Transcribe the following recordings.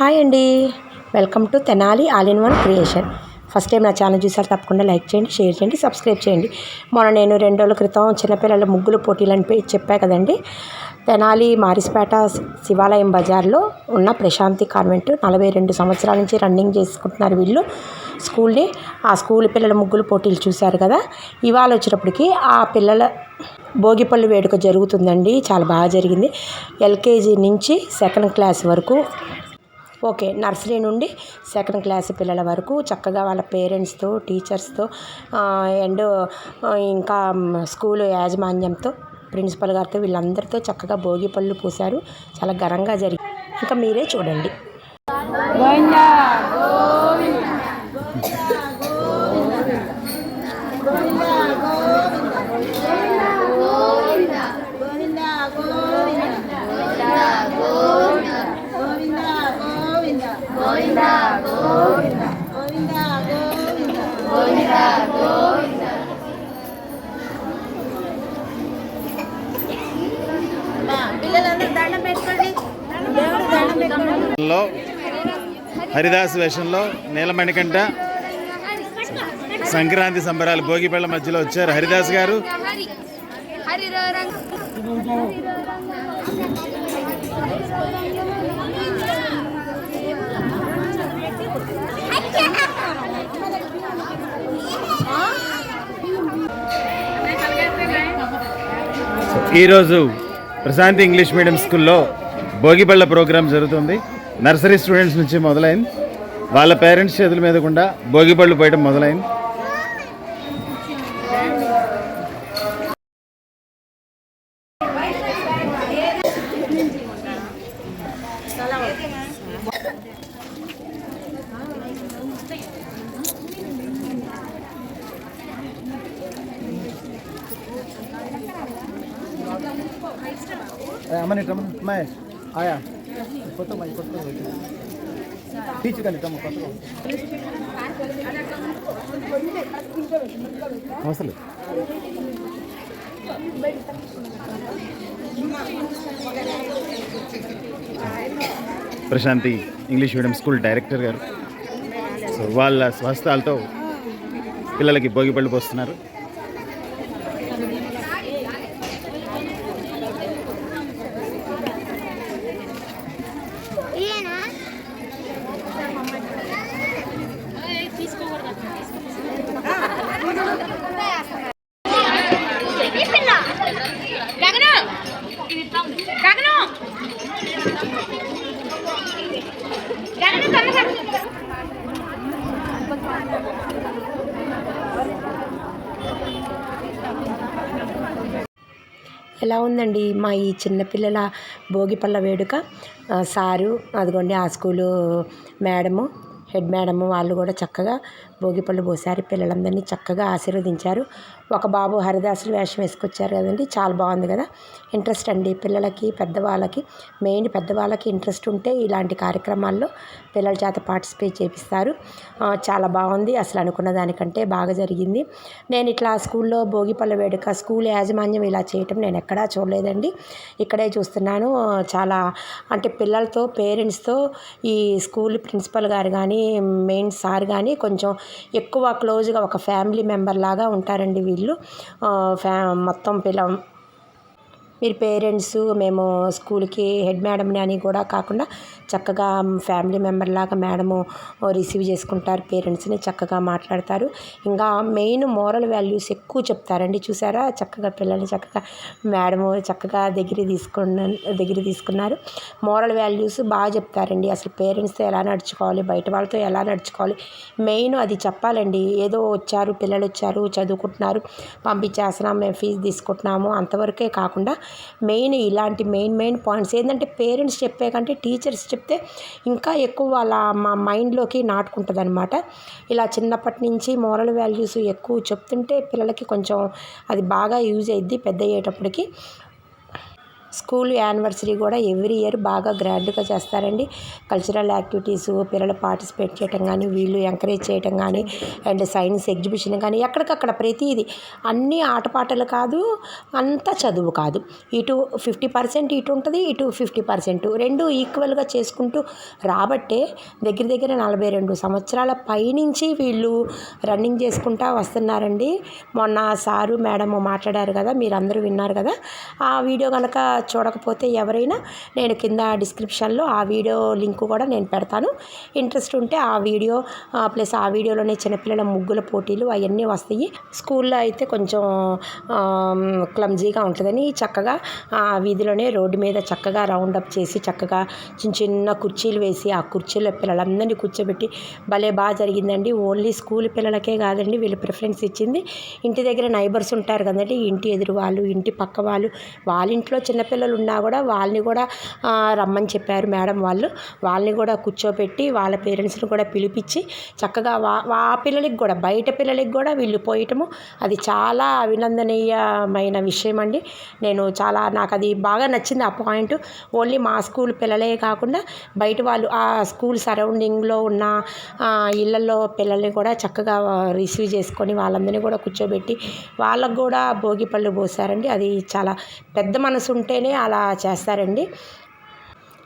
Hi అండి. Welcome to Tenali all in one creation. First time నా channel చూసారు తప్పకుండా లైక్ చేయండి షేర్ చేయండి సబ్స్క్రైబ్ చేయండి. మొన్న నేను రెండు రోజుల క్రితం చిన్నపిల్లల ముగ్గులు పోటీలు అని పే- చెప్పా కదండి. తెనాలి మారిస్పేట శివాలయం బజార్లో ఉన్న ప్రశాంతి కాన్వెంట్ నలభై రెండు సంవత్సరాల నుంచి రన్నింగ్ చేసుకుంటున్నారు వీళ్ళు. స్కూల్ని ఆ స్కూల్ పిల్లల ముగ్గులు పోటీలు చూశారు కదా. ఇవాళ వచ్చినప్పటికి ఆ పిల్లల భోగిపళ్ళు వేడుక జరుగుతుందండి. చాలా బాగా జరిగింది. ఎల్కేజీ నుంచి సెకండ్ క్లాస్ వరకు ఓకే నర్సరీ నుండి సెకండ్ క్లాస్ పిల్లల వరకు చక్కగా వాళ్ళ పేరెంట్స్తో టీచర్స్తో అండ్ ఇంకా స్కూల్ యాజమాన్యంతో ప్రిన్సిపల్ గారితో వీళ్ళందరితో చక్కగా భోగి పళ్ళు పూశారు. చాలా ఘనంగా జరిగి ఇంకా మీరే చూడండి. లో హరిదాస్ వేషంలో నీలమణికంట సంక్రాంతి సంబరాలు భోగిపళ్ళ మధ్యలో వచ్చారు. హరిదాస్ గారు. ఈరోజు ప్రశాంతి ఇంగ్లీష్ మీడియం స్కూల్లో భోగిపళ్ళ ప్రోగ్రాం జరుగుతుంది. నర్సరీ స్టూడెంట్స్ నుంచి మొదలైంది. వాళ్ళ పేరెంట్స్ చేతుల మీద కూడా భోగిపళ్ళు పోయడం మొదలైంది. అమ్మని రమ్మని అమ్మాయి ఆయా కొత్త అమ్మాయి కొత్త టీచర్ కానీ కొత్త అవసరం Prashanti English medium school director గారు. సో వాళ్ళ స్వస్థాలతో పిల్లలకి భోగిపళ్ళు పోస్తున్నారు. ఎలా ఉందండి మా ఈ చిన్నపిల్లల భోగిపల్ల వేడుక? సారు అదిగోండి ఆ స్కూలు మేడము హెడ్ మేడము వాళ్ళు కూడా చక్కగా భోగిపళ్ళు పోసారు పిల్లలందరినీ చక్కగా ఆశీర్వదించారు. ఒక బాబు హరిదాసులు వేషం వేసుకొచ్చారు కదండి. చాలా బాగుంది కదా. ఇంట్రెస్ట్ అండి పిల్లలకి పెద్దవాళ్ళకి. మెయిన్ పెద్దవాళ్ళకి ఇంట్రెస్ట్ ఉంటే ఇలాంటి కార్యక్రమాల్లో పిల్లల చేత పార్టిసిపేట్ చేపిస్తారు. చాలా బాగుంది. అసలు అనుకున్న దానికంటే బాగా జరిగింది. నేను ఇట్లా స్కూల్లో భోగిపళ్ళ వేడుక స్కూల్ యాజమాన్యం ఇలా చేయటం నేను ఎక్కడా చూడలేదండి. ఇక్కడే చూస్తున్నాను. చాలా అంటే పిల్లలతో పేరెంట్స్తో ఈ స్కూల్ ప్రిన్సిపల్ గారు కానీ మెయిన్ సార్ కానీ కొంచెం ఎక్కువ క్లోజ్గా ఒక ఫ్యామిలీ మెంబర్ లాగా ఉంటారండి వీళ్ళు. ఫ్యా మొత్తం పిల్ల మీరు పేరెంట్స్ మేము స్కూల్కి హెడ్ మేడంని అని కూడా కాకుండా చక్కగా ఫ్యామిలీ మెంబర్ లాగా మేడము రిసీవ్ చేసుకుంటారు పేరెంట్స్ని చక్కగా మాట్లాడతారు. ఇంకా మెయిన్ మోరల్ వాల్యూస్ ఎక్కువ చెప్తారండి. చూసారా? చక్కగా పిల్లల్ని చక్కగా మేడము చక్కగా దగ్గర తీసుకున్న దగ్గర తీసుకున్నారు. మోరల్ వాల్యూస్ బాగా చెప్తారండి. అసలు పేరెంట్స్తో ఎలా నడుచుకోవాలి? బయట వాళ్ళతో ఎలా నడుచుకోవాలి? మెయిన్ అది చెప్పాలండి. ఏదో వచ్చారు పిల్లలు వచ్చారు చదువుకుంటున్నారు పంపించేస్తున్నాం మేము ఫీజు తీసుకుంటున్నాము అంతవరకే కాకుండా మెయిన్ ఇలాంటి మెయిన్ మెయిన్ పాయింట్స్. ఏంటంటే పేరెంట్స్ చెప్పే కంటే టీచర్స్ చెప్తే ఇంకా ఎక్కువ వాళ్ళ మా మైండ్లోకి నాటుకుంటుంది అనమాట ఇలా చిన్నప్పటి నుంచి మోరల్ వాల్యూస్ ఎక్కువ చెప్తుంటే పిల్లలకి కొంచెం అది బాగా యూజ్ అయ్యిద్ది పెద్ద అయ్యేటప్పటికి స్కూల్ యానివర్సరీ కూడా ఎవ్రీ ఇయర్ బాగా గ్రాండ్గా చేస్తారండి. కల్చరల్ యాక్టివిటీస్ పిల్లలు పార్టిసిపేట్ చేయటం కానీ వీళ్ళు ఎంకరేజ్ చేయటం కానీ అండ్ సైన్స్ ఎగ్జిబిషన్ కానీ ఎక్కడికక్కడ ప్రతిదీ అన్నీ ఆటపాటలు కాదు అంతా చదువు కాదు. ఇటు ఫిఫ్టీ పర్సెంట్ ఇటు ఉంటుంది ఇటు ఫిఫ్టీ పర్సెంట్. రెండు ఈక్వల్గా చేసుకుంటూ రాబట్టే దగ్గర దగ్గర నలభై రెండు సంవత్సరాల పైనుంచి వీళ్ళు రన్నింగ్ చేసుకుంటా వస్తున్నారండి. మొన్న సారు మేడం మాట్లాడారు కదా మీరు అందరూ విన్నారు కదా. ఆ వీడియో కనుక చూడకపోతే ఎవరైనా నేను కింద డిస్క్రిప్షన్లో ఆ వీడియో లింక్ కూడా నేను పెడతాను. ఇంట్రెస్ట్ ఉంటే ఆ వీడియో ప్లస్ ఆ వీడియోలోనే చిన్నపిల్లల ముగ్గుల పోటీలు అవన్నీ వస్తాయి. స్కూల్లో అయితే కొంచెం క్లమ్జీగా ఉంటుందని చక్కగా ఆ వీధిలోనే రోడ్డు మీద చక్కగా రౌండ్ అప్ చేసి చక్కగా చిన్న చిన్న కుర్చీలు వేసి ఆ కుర్చీలో పిల్లలందరినీ కూర్చోబెట్టి భలే బాగా జరిగిందండి. ఓన్లీ స్కూల్ పిల్లలకే కాదండి వీళ్ళు ప్రిఫరెన్స్ ఇచ్చింది. ఇంటి దగ్గర నైబర్స్ ఉంటారు కదండి ఇంటి ఎదురు వాళ్ళు ఇంటి పక్క వాళ్ళు వాళ్ళ ఇంట్లో చిన్నపిల్లలు పిల్లలు ఉన్నా కూడా వాళ్ళని కూడా రమ్మని చెప్పారు మేడం వాళ్ళు. వాళ్ళని కూడా కూర్చోబెట్టి వాళ్ళ పేరెంట్స్ని కూడా పిలిపించి చక్కగా వా ఆ పిల్లలకి కూడా బయట పిల్లలకి కూడా వీళ్ళు పోయటము అది చాలా అభినందనీయమైన విషయం అండి నేను చాలా నాకు అది బాగా నచ్చింది ఆ పాయింట్. ఓన్లీ మా స్కూల్ పిల్లలే కాకుండా బయట వాళ్ళు ఆ స్కూల్ సరౌండింగ్లో ఉన్న ఇళ్ళల్లో పిల్లల్ని కూడా చక్కగా రిసీవ్ చేసుకొని వాళ్ళందరినీ కూడా కూర్చోబెట్టి వాళ్ళకు కూడా భోగి పళ్ళు పోసారండి. అది చాలా పెద్ద మనసు ఉంటేనే అలా చేస్తారండి.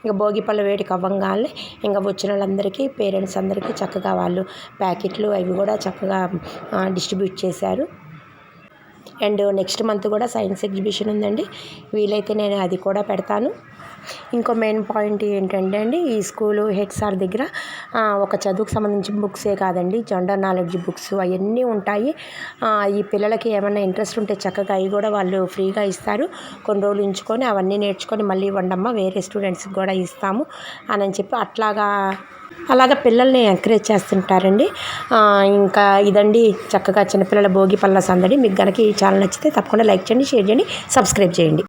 ఇంకా భోగిపళ్ళ వేడికి అవ్వంగానే ఇంకా వచ్చిన వాళ్ళందరికీ పేరెంట్స్ అందరికీ చక్కగా వాళ్ళు ప్యాకెట్లు అవి కూడా చక్కగా డిస్ట్రిబ్యూట్ చేశారు. అండ్ నెక్స్ట్ మంత్ కూడా సైన్స్ ఎగ్జిబిషన్ ఉందండి. వీలైతే నేను అది కూడా పెడతాను. ఇంకో మెయిన్ పాయింట్ ఏంటంటే అండి ఈ స్కూలు హెడ్ సార్ దగ్గర ఒక చదువుకు సంబంధించిన బుక్సే కాదండి జెండర్ నాలెడ్జ్ బుక్స్ అవన్నీ ఉంటాయి. ఈ పిల్లలకి ఏమైనా ఇంట్రెస్ట్ ఉంటే చక్కగా అవి కూడా వాళ్ళు ఫ్రీగా ఇస్తారు. కొన్ని రోజులు ఉంచుకొని అవన్నీ నేర్చుకొని మళ్ళీ ఇవ్వండమ్మా వేరే స్టూడెంట్స్కి కూడా ఇస్తాము అని చెప్పి అట్లాగా అలాగ పిల్లల్ని ఎంకరేజ్ చేస్తుంటారండి. ఇంకా ఇదండి చక్కగా చిన్నపిల్లల భోగి పళ్ళ సందడి. మీకు కనుక ఈ ఛానల్ నచ్చితే తప్పకుండా లైక్ చేయండి షేర్ చేయండి సబ్స్క్రైబ్ చేయండి.